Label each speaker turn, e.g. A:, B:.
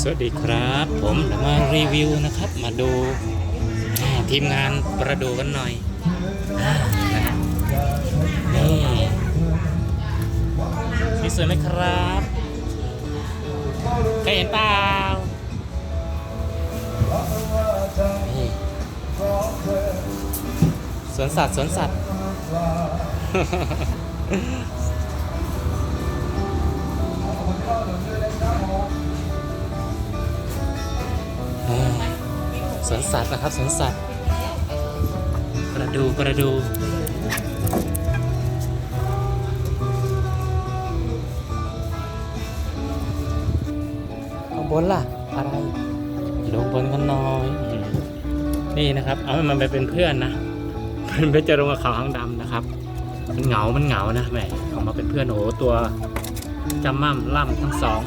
A: สวัสดีครับ ผมเรามารีวิวนะครับ มาดูทีมงานประดูกันหน่อยอ่านะฮะนี่สีสวยไหมครับเคยเห็นเปล่าสวนสัตว์สวนสัตว์ สวนสัตว์นะครับสวนสัตว์กระดูกระดูข้างบนล่ะ อะไรลงบนกันหน้อย นี่นะครับ เอามันไปเป็นเพื่อนนะมันไปเจอลงกับเขาหางดำนะครับ มันเหงา มันเหงานะแหมเอามาเป็นเพื่อนโอ้โหตัวจำม่ำล่ำทั้งสอง